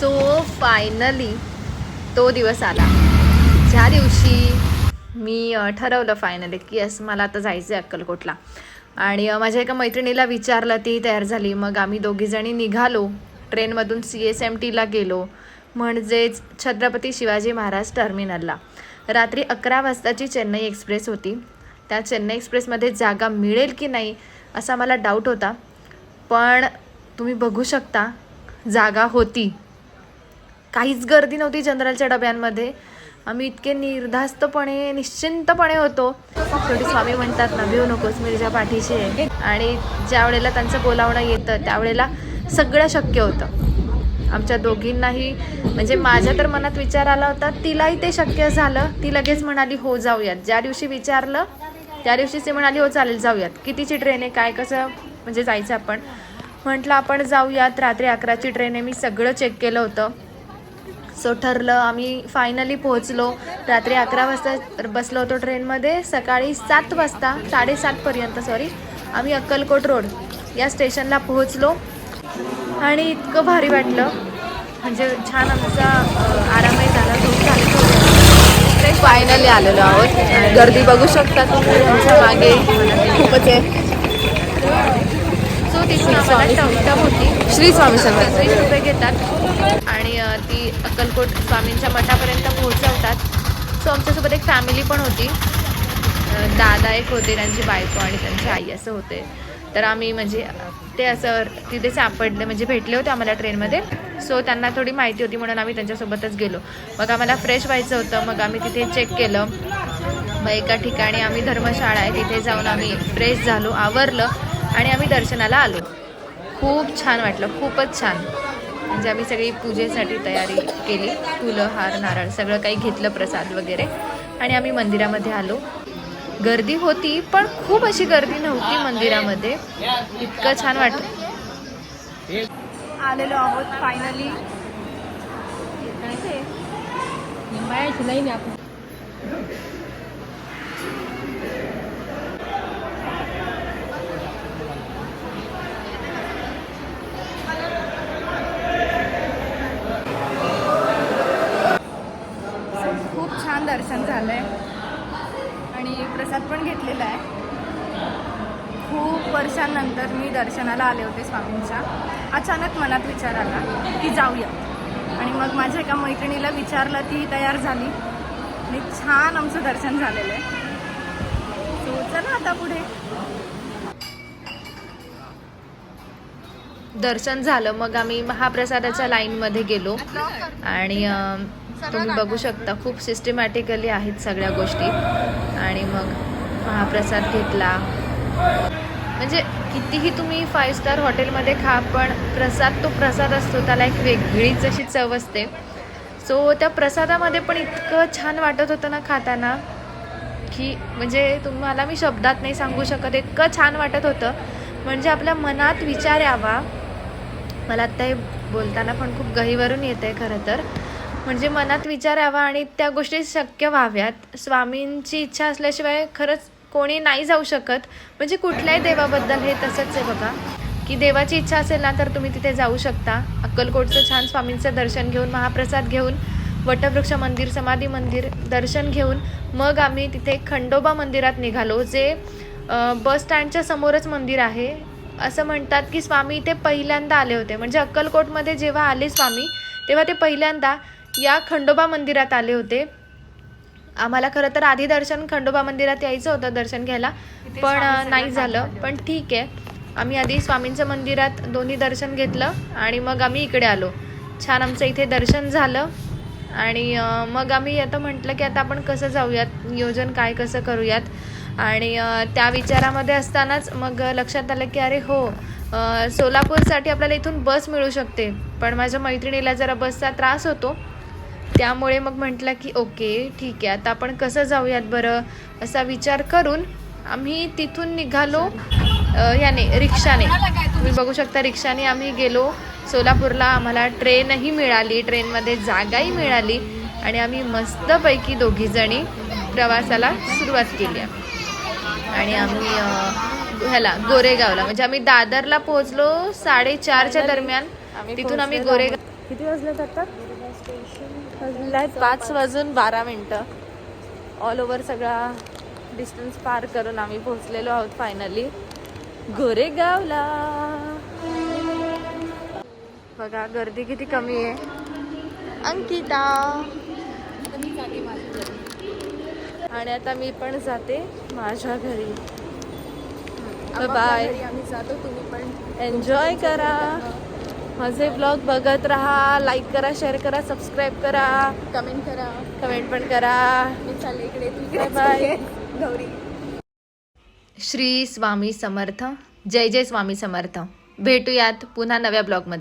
So finally तो दिवस आला. ज्या दिवशी मी ठरवलं फायनली की यस मला आता जायचं आहे अक्कलकोटला. आणि माझ्या एका मैत्रिणीला विचारलं ती तयार झाली. मग आम्ही दोघीजणी निघालो. ट्रेनमधून सी एस एम टीला गेलो. म्हणजेच छत्रपती शिवाजी महाराज टर्मिनलला. रात्री अकरा वाजताची चेन्नई एक्सप्रेस होती. त्या चेन्नई एक्सप्रेसमध्ये जागा मिळेल की नाही असा मला डाऊट होता. पण तुम्ही बघू शकता जागा होती. काहीच गर्दी नव्हती जनरलच्या डब्यांमध्ये. आम्ही इतके निर्धास्तपणे निश्चिंतपणे होतो. शेवटी स्वामी म्हणतात ना भिऊ नकोस मी पाठीशी आहे. आणि ज्या वेळेला त्यांचं बोलावणं येतं त्यावेळेला सगळं शक्य होतं. आमच्या दोघींनाही म्हणजे माझ्या तर मनात विचार आला होता तिलाही ते शक्य झालं. ती लगेच म्हणाली हो जाऊयात. ज्या दिवशी विचारलं त्या दिवशी ती म्हणाली हो चालेल जाऊयात. कितीची ट्रेन आहे काय कसं म्हणजे जायचं आपण. म्हटलं आपण जाऊयात रात्री अकराची ट्रेन आहे. मी सगळं चेक केलं होतं. सो ठरलं आम्ही फायनली पोहोचलो. रात्री अकरा वाजता बसलो होतो ट्रेनमध्ये सकाळी सात वाजता साडेसातपर्यंत सॉरी आम्ही अक्कलकोट रोड या स्टेशनला पोहोचलो. आणि इतकं भारी वाटलं. म्हणजे छान आमचा आरामही झाला. झोप झाली फायनली आलेलो आहोत. गर्दी बघू शकता तुम्ही यांच्या मागे. खूपच आहे. सो तिथून आम्हाला टमटम होती. श्री स्वामी समर्थ. पंचवीस रुपये घेतात. आणि ती अक्कलकोट स्वामींच्या मठापर्यंत पोहोचवतात. सो आमच्यासोबत एक फॅमिली पण होती. दादा एक होते त्यांची बायको आणि त्यांची आई असं होते. तर आम्ही म्हणजे ते असं तिथे सापडले म्हणजे भेटले होते आम्हाला ट्रेनमध्ये. सो त्यांना थोडी माहिती होती म्हणून आम्ही त्यांच्यासोबतच गेलो. मग आम्हाला फ्रेश व्हायचं होतं. मग आम्ही तिथे चेक केलं. मग एका ठिकाणी आम्ही धर्मशाळा आहे तिथे जाऊन आम्ही फ्रेश झालो आवरलं आणि आम्ही दर्शनाला आलो. खूप छान वाटलं खूपच छान. म्हणजे आम्ही सगळी पूजेसाठी तयारी केली फुलं हार नारळ सगळं काही घेतलं प्रसाद वगैरे. आणि आम्ही मंदिरामध्ये आलो. गर्दी होती पण खूप अशी गर्दी नव्हती मंदिरामध्ये. इतकं छान वाटलं. आलेलो आहोत फायनली खूप छान दर्शन झालं आहे आणि प्रसाद पण घेतलेला आहे. खूप वर्षांनंतर मी दर्शनाला आले होते स्वामींच्या. अचानक मनात विचार आला की जाऊया. आणि मग माझ्या एका मैत्रिणीला विचारलं ती तयार झाली. आणि छान आमचं दर्शन झालेलं आहे. So, चला आता पुढे. दर्शन झालं. मग आम्ही महाप्रसादाच्या लाईनमध्ये गेलो. आणि तुम्ही बघू शकता. खूप सिस्टमॅटिकली आहेत सगळ्या गोष्टी. आणि मग महाप्रसाद घेतला. म्हणजे कितीही तुम्ही फाईव्ह स्टार हॉटेलमध्ये खा पण प्रसाद तो प्रसाद असतो. त्याला एक वेगळीच अशी चव असते. सो त्या प्रसादामध्ये पण इतकं छान वाटत होतं ना खाताना की म्हणजे तुम्हाला मी शब्दात नाही सांगू शकत. इतकं छान वाटत होतं. म्हणजे आपल्या मनात विचार यावा. मला आत्ता हे बोलताना पण खूप गहीवरून येत आहे खरं तर. म्हणजे मनात विचार यावा आणि त्या गोष्टी शक्य व्हाव्यात. स्वामींची इच्छा असल्याशिवाय खरंच कोणी नाही जाऊ शकत. म्हणजे कुठल्याही देवाबद्दल हे तसंच आहे बघा. की देवाची इच्छा असेल ना तर तुम्ही तिथे जाऊ शकता. अक्कलकोटचं छान स्वामींचं दर्शन घेऊन महाप्रसाद घेऊन वटवृक्ष मंदिर समाधी मंदिर दर्शन घेऊन मग आम्ही तिथे खंडोबा मंदिरात निघालो जे बस स्टँडच्या समोरच मंदिर आहे. असं म्हणतात की स्वामी इथे पहिल्यांदा आले होते. म्हणजे अक्कलकोटमध्ये जेव्हा आले स्वामी तेव्हा ते पहिल्यांदा या खंडोबा मंदिरात आले होते. आम्हाला खरं तर आधी दर्शन खंडोबा मंदिरात यायचं होतं दर्शन घ्यायला पण नाही झालं. पण ठीक आहे. आम्ही आधी स्वामींचं मंदिरात दोन्ही दर्शन घेतलं आणि मग आम्ही इकडे आलो. छान आमचं इथे दर्शन झालं आणि मग आम्ही आता म्हटलं की आता आपण कसं जाऊयात नियोजन काय कसं करूयात? आणि त्या विचारामध्ये असतानाच मग लक्षात आलं की अरे हो सोलापूरसाठी आपल्याला इथून बस मिळू शकते. पण माझ्या मैत्रिणीला जरा बसचा त्रास होतो. त्यामुळे मग म्हटलं की ओके ठीक आहे आता आपण कसं जाऊयात बरं? असा विचार करून आम्ही तिथून निघालो. याने रिक्षाने. तुम्ही बघू शकता रिक्षाने आम्ही गेलो. सोलापूरला आम्हाला ट्रेनही मिळाली. ट्रेनमध्ये जागाही मिळाली. आणि आम्ही मस्तपैकी दोघीजणी प्रवासाला सुरुवात केली. आणि आम्ही ह्याला गोरेगावला. म्हणजे आम्ही दादरला पोहोचलो साडेचारच्या दरम्यान. तिथून आम्ही गोरेगाव किती वाजल्यात आता पाच वाजून बारा मिनटं. ऑल ओव्हर सगळा डिस्टन्स पार करून आम्ही पोहोचलेलो आहोत फायनली गोरेगावला बघा गर्दी किती कमी आहे. अंकिता. आणि आता मी पण जाते माझ्या घरी. बाय आम्ही जातो तुम्ही पण एन्जॉय करा. माझे ब्लॉग बघत राहा लाईक करा शेअर करा सबस्क्राईब करा. कमेंट करा. कमेंट पण करा. मी चालले इकडे बाय इकडे बाय. गौरी. श्री स्वामी समर्थ. जय जय स्वामी समर्थ. भेटूयात पुन्हा नव्या ब्लॉगमध्ये